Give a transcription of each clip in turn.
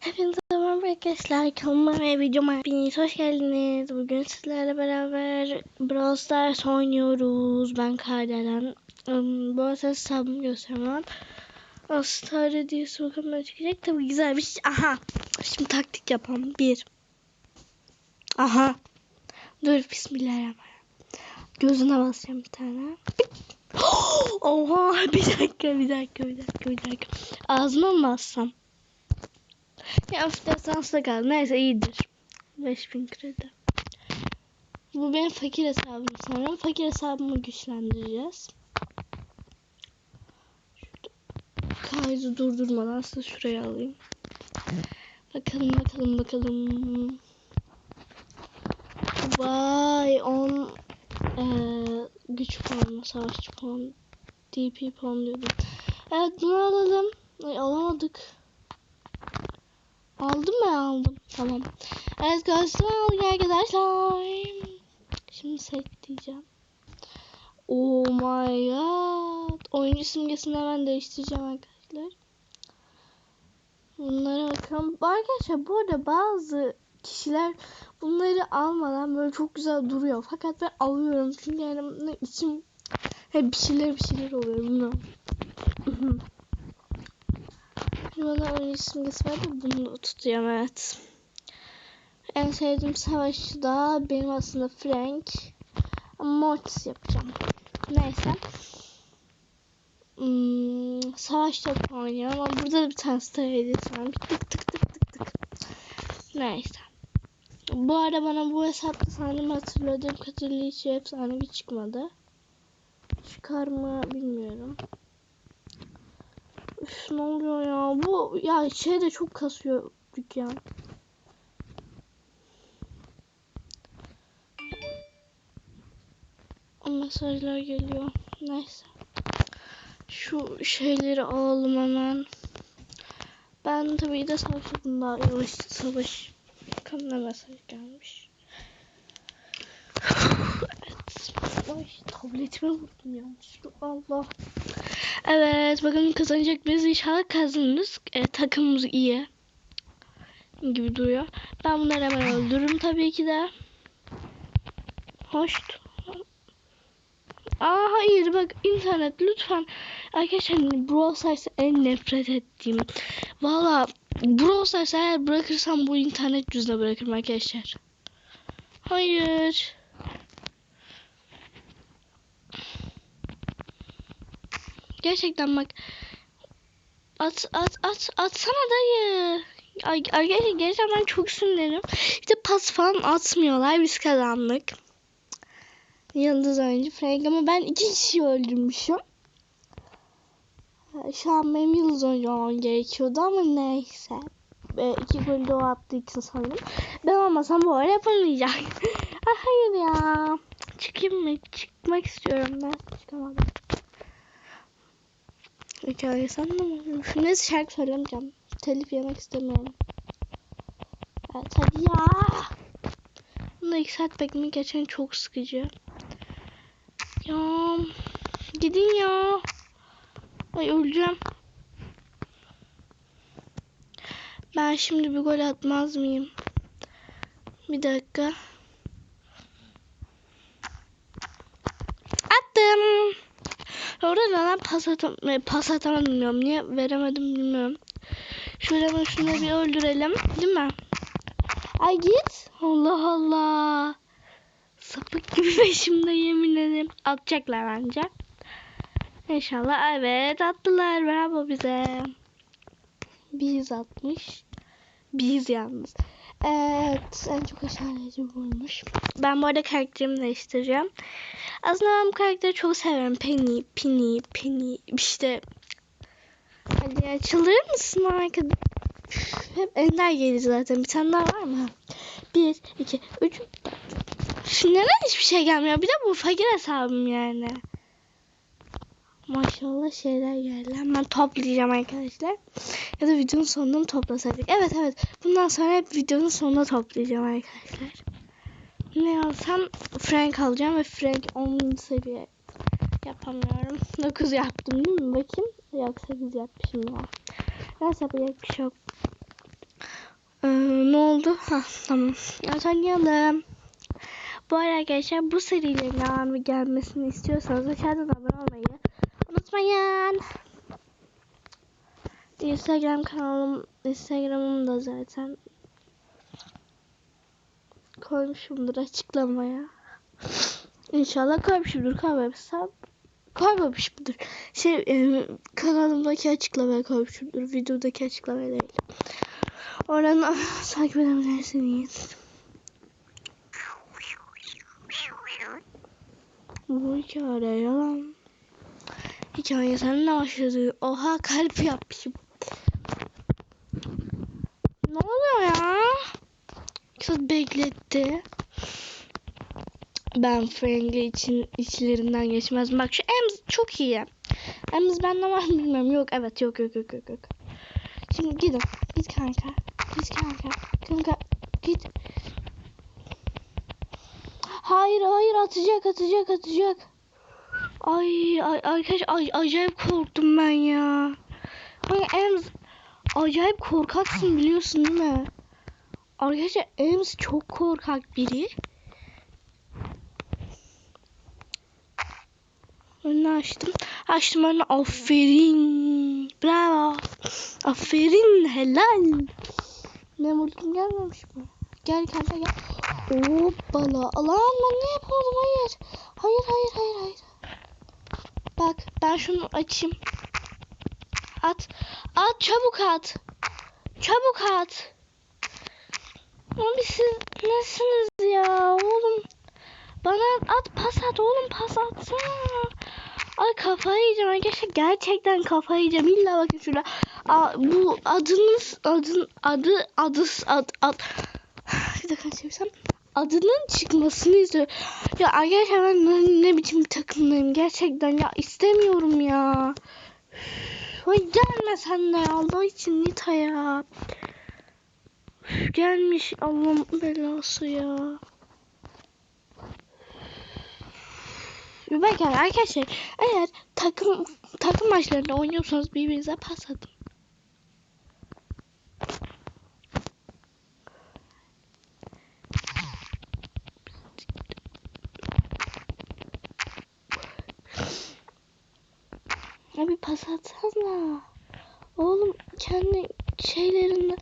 Hepinize merhaba arkadaşlar. Kanalıma ve videoma hepiniz hoş geldiniz. Bugün sizlerle beraber Brawl Stars oynuyoruz. Ben Kardelen. Um, bu arada hesabımı göstermem. Star hediyesi bakalım ne çıkacak. Tabii güzel bir şey. Aha. Şimdi taktik yapalım. Bir. Aha. Dur bismillahirrahmanirrahim. Gözüne basacağım bir tane. Oha bir dakika bir dakika bir dakika bir dakika. Ağzıma mı bassam? Ya of desansla kaldı. Neyse iyidir. 5000 kredi. Bu benim fakir hesabım sanırım. Fakir hesabımı güçlendireceğiz. Kaydı durdurmadan size şuraya alayım. Bakalım bakalım bakalım. Vay on eee güç puanı, savaşçı puanı, DP puanı diyordum. Evet bunu alalım. Ay, alamadık. Aldım mı aldım. Tamam. Evet gösterme aldık arkadaşlar. Şimdi set diyeceğim. Oh my god. Oyuncu simgesini hemen değiştireceğim arkadaşlar. Bunlara bakalım. Arkadaşlar bu arada bazı kişiler bunları almadan böyle çok güzel duruyor. Fakat ben alıyorum. Çünkü yani içim hep bir şeyler bir şeyler oluyor. Bilmiyorum. Oyuncu simgesi var da bunu tutuyorum evet. En sevdiğim savaşçı da benim aslında Frank. Mortis yapacağım. Neyse. Hmm, savaş topu oynuyorum ama burada da bir tane star hediyesi. Tık tık tık tık tık. Neyse. Bu arada bana bu hesapta sanırım hatırladığım kadarıyla hiç efsane bir çıkmadı. Çıkar mı bilmiyorum. Ne oluyor ya? Bu ya şey de çok kasıyor dükkan. Mesajlar geliyor. Neyse. Şu şeyleri alalım hemen. Ben tabii de savaşım daha yavaş savaş. Bakalım ne mesaj gelmiş. evet. Ay tabletime vurdum yanlışlıkla. Allah. Evet bakalım kazanacak mıyız? İnşallah kazanırız. E, takımımız iyi. Gibi duruyor. Ben bunları hemen öldürürüm tabii ki de. Hoş. Aa hayır bak internet lütfen. Arkadaşlar Brawl Stars'ı en nefret ettiğim. Valla Brawl Stars'ı eğer bırakırsam bu internet yüzüne bırakırım arkadaşlar. Hayır. Gerçekten bak. At at at atsana dayı. Ay, arkadaşlar gerçekten ben çok sinirlerim. İşte pas falan atmıyorlar. Biz kazandık. Yıldız oyuncu Frank ama ben iki kişi öldürmüşüm. Şu an benim yıldız oyuncu olmam gerekiyordu ama neyse. E, iki golü o attığı için sanırım. Ben olmasam bu arada yapamayacak. ah, hayır ya. Çıkayım mı? Çıkmak istiyorum ben. Çıkamadım. Hikaye. Şu neyse şarkı söylemeyeceğim. Telif yemek istemiyorum. Evet hadi ya. Bunda iki saat beklemek gerçekten çok sıkıcı. Ya gidin ya. Ay öleceğim. Ben şimdi bir gol atmaz mıyım? Bir dakika. Attım. Orada neden pas, atam pas atamadım bilmiyorum. Niye veremedim bilmiyorum. Şöyle hemen şunu bir öldürelim. Değil mi? Ay git. Allah Allah. Sapık gibi peşimde yemin ederim. Atacaklar bence. İnşallah evet attılar. Bravo bize. Biz atmış. Biz yalnız. Evet. En çok aşağılayıcı buymuş. Ben bu arada karakterimi değiştireceğim. Aslında ben bu karakteri çok severim. Penny, Penny, Penny. İşte Hadi açılır mısın arkadaş? Hep Ender gelir zaten. Bir tane daha var mı? Bir, iki, üç. Neden hiçbir şey gelmiyor? Bir de bu fakir hesabım yani. Maşallah şeyler geldi. Hemen toplayacağım arkadaşlar. Ya da videonun sonunda mı toplasaydık? Evet evet. Bundan sonra hep videonun sonunda toplayacağım arkadaşlar. Ne alsam Frank alacağım ve Frank 10 seviye yapamıyorum. 9 yaptım değil mi? Bakayım. Yok 8 yapmışım ya. Neyse yapacak bir şey yok. Hah tamam. Evet oynayalım. Bu arada arkadaşlar bu serilerin devamı gelmesini istiyorsanız aşağıdan abone olmayı unutmayın. Instagram kanalım, Instagram'ım da zaten koymuşumdur açıklamaya. İnşallah koymuşumdur. Koymamışsam koymamışımdır. Şey e, kanalımdaki açıklamaya koymuşumdur. Videodaki açıklamaya değil. Oradan takip edebilirsiniz. Bu hikaye yalan. Hikaye seninle başladı. Oha kalp yapmışım. Ne oluyor ya? Kız bekletti. Ben Frank'e için içlerinden geçmez. Bak şu Ems çok iyi. Ems bende var mı bilmiyorum. Yok evet yok yok yok yok. yok. Şimdi gidin. Git kanka. Git kanka. Kanka git. Hayır hayır atacak atacak atacak. Ay ay arkadaş ay, acayip korktum ben ya. Kanka Ems acayip korkaksın biliyorsun değil mi? Arkadaşlar Ems çok korkak biri. Önünü açtım. Açtım önünü. Aferin. Bravo. Aferin. Helal. Ne mutlu gelmemiş mi? Gel kanka gel. Hoppala. Lan ben ne yapıyordum? Hayır. Hayır hayır hayır hayır. Bak ben şunu açayım. At. At çabuk at. Çabuk at. Abi siz nesiniz ya oğlum? Bana at pas at oğlum pas atsana. Ay kafayı yiyeceğim arkadaşlar gerçekten kafayı yiyeceğim. İlla bakın şurada. Aa, bu adınız adın adı adı ad ad. Bir dakika çevirsem. Adının çıkmasını istiyorum. Ya arkadaşlar ben ne, ne biçim takımdayım gerçekten ya istemiyorum ya. Üf, Ay gelme sen de Allah için Nita ya. Gelmiş Allah'ın belası ya. Bakın arkadaşlar eğer takım takım maçlarında oynuyorsanız birbirinize pas atın. Abi pas atsana. Oğlum kendi şeylerinde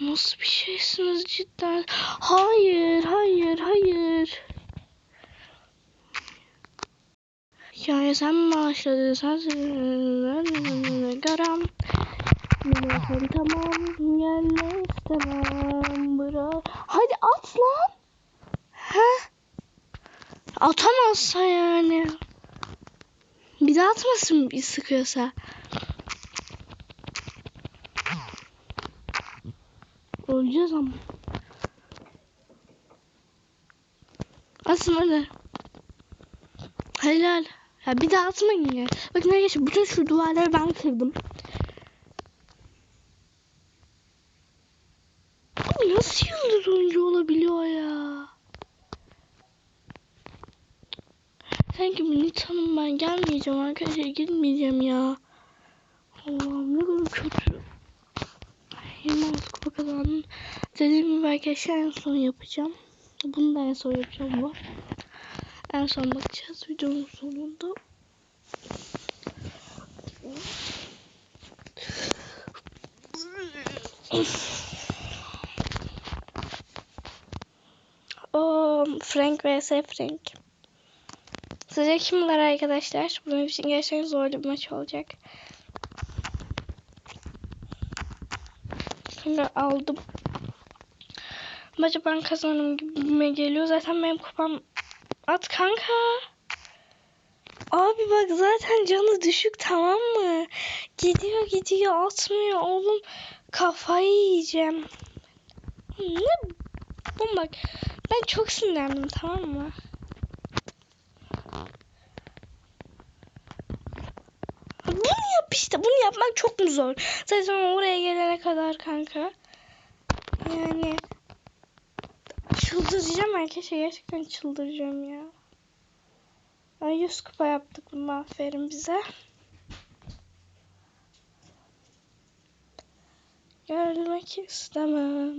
Nasıl bir şeysiniz cidden? Hayır, hayır, hayır. Ya sen başladın? Sen garam. Biliyorsun tamam. Gel istemem. Bırak. Hadi at lan. He? Atamazsa yani. Bir daha atmasın bir sıkıyorsa. Öleceğiz ama. Asın hadi. Helal. Ya bir daha atmayın ya. Bakın arkadaşlar bütün şu duvarları ben kırdım. Abi nasıl yıldız oyuncu olabiliyor ya? Nita'nın ben gelmeyeceğim arkadaşlar gitmeyeceğim ya. Allah'ım ne kadar kötü. 26 kupa kazandım. Dediğim gibi arkadaşlar en son yapacağım. Bunu da en son yapacağım bu. En son bakacağız videonun sonunda. O Frank vs Frank. Sizce kim arkadaşlar? Bunun için gerçekten zorlu bir maç olacak. Şimdi aldım. Maçı ben kazanırım gibime geliyor. Zaten benim kupam at kanka. Abi bak zaten canı düşük tamam mı? Gidiyor gidiyor atmıyor oğlum. Kafayı yiyeceğim. Ne? Oğlum bak ben çok sinirlendim tamam mı? Bunu yap işte. Bunu yapmak çok mu zor? Zaten oraya gelene kadar kanka. Yani çıldıracağım arkadaşlar. Gerçekten çıldıracağım ya. Ay 100 kupa yaptık bunu aferin bize. Gelmek istemem.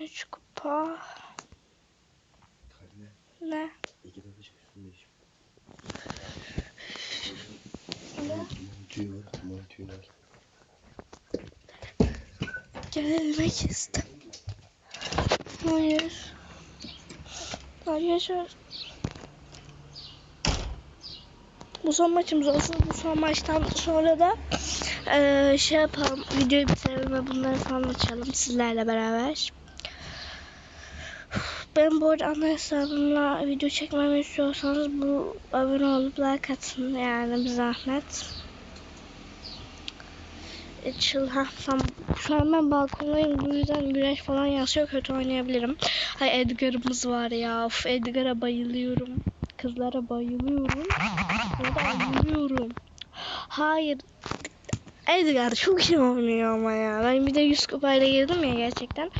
13 kupa. Ne? İki tane çıksın değişim. Ne? Monitörü var. Gelmek istem. Hayır. Hayır. Bu son maçımız olsun. Bu son maçtan sonra da eee, şey yapalım. Videoyu bitirelim ve bunları falan açalım sizlerle beraber. Ben bu arada ana hesabımla video çekmemi istiyorsanız bu abone olup like atın yani bir zahmet. Çıl ha tam şu an ben balkondayım bu yüzden güneş falan yansıyor kötü oynayabilirim. Hay Edgar'ımız var ya. Of Edgar'a bayılıyorum. Kızlara bayılıyorum. Kızlara bayılıyorum. Hayır. Edgar çok iyi oynuyor ama ya. Ben bir de 100 kupayla girdim ya gerçekten.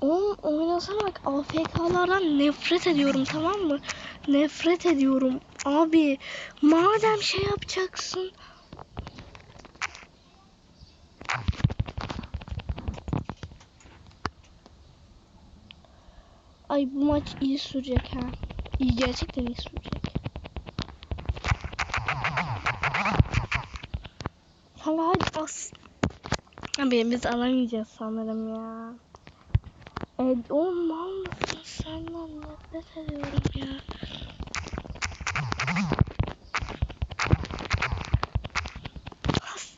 Oğlum oynasana bak AFK'lardan nefret ediyorum tamam mı? Nefret ediyorum. Abi madem şey yapacaksın Ay bu maç iyi sürecek ha. İyi gerçekten iyi sürecek. Kanka hadi as. Abi biz alamayacağız sanırım ya. Evet, o mal mısın? Senden nefret ediyorum ya. As.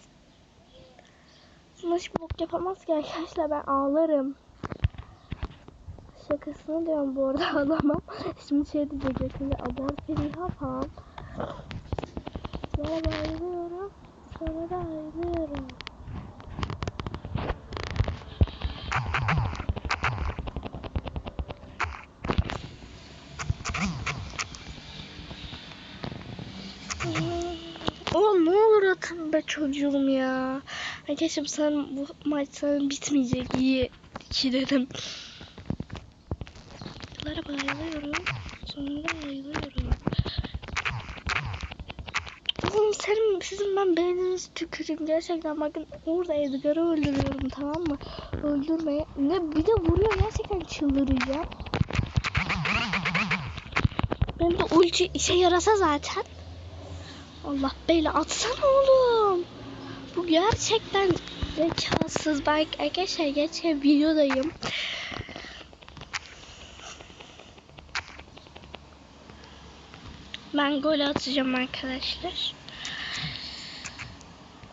Hiç bok yapamaz ki arkadaşlar ben ağlarım. Şakasını diyorum bu arada alamam. Şimdi şey diyecek şimdi ablam Feriha falan. Sana bayılıyorum. Sana da ayrılıyorum. Oğlum ne olur atın be çocuğum ya. Arkadaşım sen bu maç sen bitmeyecek iyi ki dedim. Kızlara bayılıyorum. Sonunda bayılıyorum. Oğlum sizin ben beğeninizi tüküreyim. Gerçekten bakın orada Edgar'ı öldürüyorum tamam mı? Öldürmeye. Ne bir de vuruyor gerçekten çıldıracağım. Benim de ulti işe yarasa zaten. Allah bela atsana oğlum. Bu gerçekten zekasız. Ben arkadaşlar geçen videodayım. Ben gol atacağım arkadaşlar.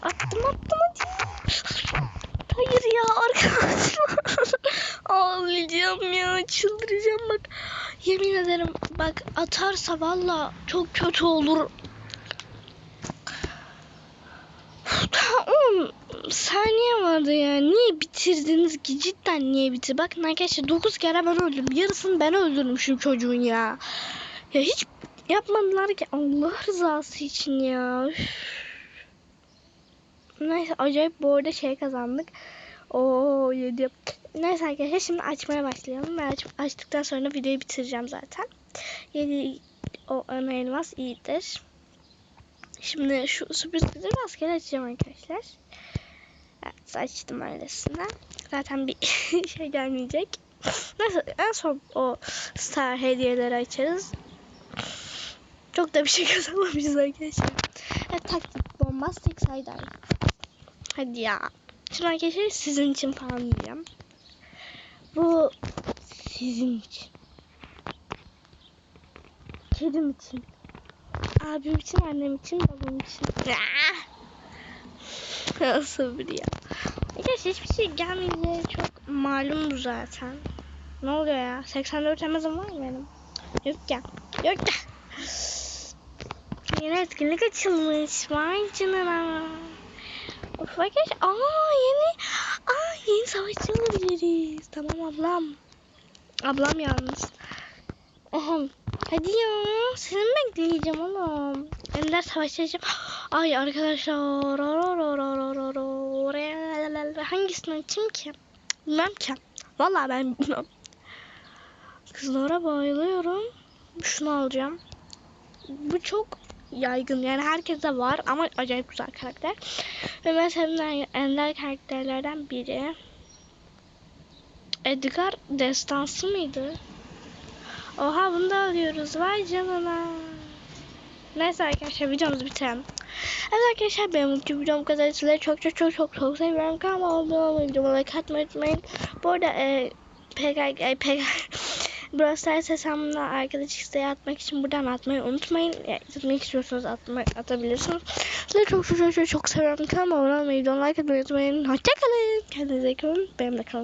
Attım attım hadi. Hayır ya arkadaşlar. Ağlayacağım ya çıldıracağım bak. Yemin ederim bak atarsa valla çok kötü olur. Tamam saniye vardı ya. Niye bitirdiniz ki? Cidden niye bitir? Bakın arkadaşlar 9 kere ben öldüm. Yarısını ben öldürdüm şu çocuğun ya. Ya hiç yapmadılar ki Allah rızası için ya. Üf. Neyse acayip bu arada şey kazandık. Oo yedi. Neyse arkadaşlar şimdi açmaya başlayalım. Ben aç, açtıktan sonra videoyu bitireceğim zaten. Yedi o ana elmas iyidir. Şimdi şu sürprizleri rastgele açacağım arkadaşlar. Evet açtım öylesine. Zaten bir şey gelmeyecek. Neyse en son o star hediyeleri açarız. Çok da bir şey kazanmamışız arkadaşlar. Evet taktik bombastik saydar. Hadi ya. Şimdi arkadaşlar sizin için falan diyeceğim. Bu sizin için. Kedim için. Abim için, annem için, babam için. Ah! Sabır ya. Arkadaşlar hiçbir şey gelmeyince çok malumdu zaten. Ne oluyor ya? 84 Amazon var mı benim? Yok ya. Yok ya. Yeni etkinlik açılmış. Vay canına. Arkadaşlar. Aa yeni. Aa yeni savaşçı alabiliriz. Tamam ablam. Ablam yalnız. Ahem. Hadi ya. Seni bekleyeceğim oğlum? Ender savaşacağım. Ay arkadaşlar. Hangisini açayım ki? Bilmem ki. Vallahi ben bilmem. Kızlara bayılıyorum. Şunu alacağım. Bu çok yaygın. Yani herkese var ama acayip güzel karakter. Ben sevdiğim ender karakterlerden biri. Edgar destansı mıydı? Oha bunu da alıyoruz. Vay canına. Neyse arkadaşlar videomuzu bitirelim. Evet arkadaşlar benim bugün videom bu kadar. Sizleri çok çok çok çok çok seviyorum. Kanalıma abone olmayı, videoma like atmayı unutmayın. Bu arada e, PKG, e, PKG Brawl Stars hesabımda arkadaş isteği atmak için buradan atmayı unutmayın. E, atmak istiyorsanız atma, atabilirsiniz. Sizleri çok seviyorum. Kanalıma abone olmayı, videoma like atmayı unutmayın. Hoşçakalın. Kendinize iyi bakın. Benimle kalın.